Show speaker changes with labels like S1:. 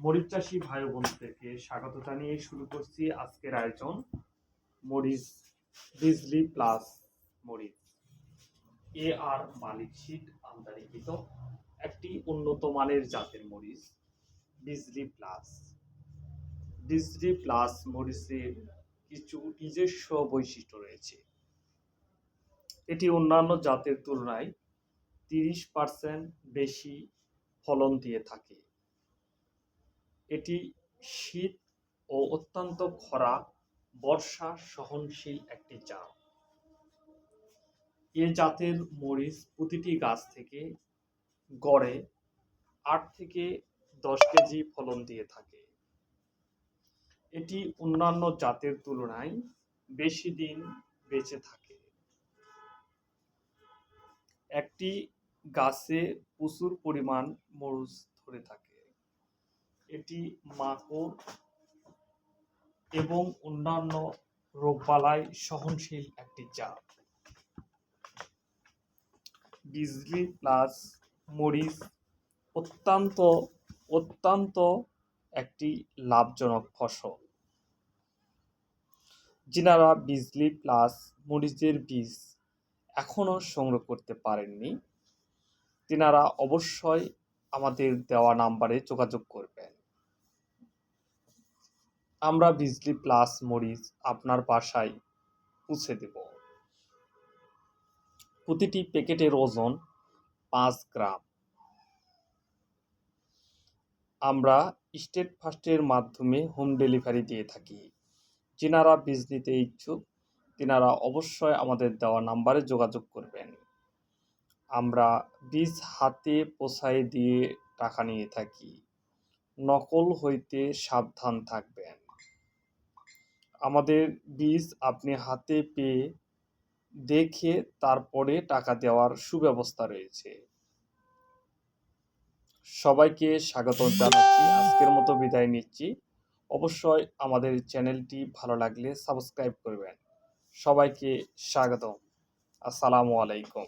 S1: মরিচ চাষি ভাই বোনদেরকে স্বাগত জানিয়ে শুরু করছি আজকের আয়োজন, মরিচ বিজলি প্লাস মরিচ। এ আর মালিক শীট আমদানিকৃত একটি উন্নত মানের জাতের মরিচ, বিজলি প্লাস। বিজলি প্লাস মরিচের কিছু নিজস্ব বৈশিষ্ট্য রয়েছে। এটি অন্যান্য জাতের তুলনায় তিরিশ পার্সেন্ট বেশি ফলন দিয়ে থাকে। এটি শীত ও অত্যন্ত খরা, বর্ষা সহনশীল একটি জাত এ জাতের মরিচ প্রতিটি গাছ থেকে গড়ে আট থেকে দশ কেজি ফলন দিয়ে থাকে। এটি অন্যান্য জাতের তুলনায় বেশি দিন বেঁচে থাকে। একটি গাছে প্রচুর পরিমাণ মরুচ ধরে থাকে। এটি মাকড় এবং অন্যান্য রোগবালাই সহনশীল একটি জাত। বিজলি প্লাস মরিচ অত্যন্ত অত্যন্ত একটি লাভজনক ফসল। যিনারা বিজলি প্লাস মরিচের বীজ এখনও সংগ্রহ করতে পারেননি, তিনারা অবশ্যই আমাদের দেওয়া নাম্বারে যোগাযোগ করবেন। আমরা বিজলি প্লাস মরিচ আপনার বাসায় পৌঁছে দেব। প্রতিটি প্যাকেটের ওজন পাঁচ গ্রাম। আমরা স্টেট ফাস্টের মাধ্যমে হোম ডেলিভারি দিয়ে থাকি। যিনারা বীজ নিতে ইচ্ছুক, তিনারা অবশ্যই আমাদের দেওয়া নাম্বারে যোগাযোগ করবেন। আমরা বীজ হাতে পোষায় দিয়ে টাকা নিয়ে থাকি। নকল হইতে সাবধান থাকবেন। আমাদের বীজ আপনি হাতে পেয়ে দেখে তারপরে টাকা দেওয়ার সুব্যবস্থা রয়েছে। সবাইকে স্বাগত জানাচ্ছি। আজকের মতো বিদায় নিচ্ছি। অবশ্যই আমাদের চ্যানেলটি ভালো লাগলে সাবস্ক্রাইব করবেন। সবাইকে স্বাগত আসসালামু আলাইকুম।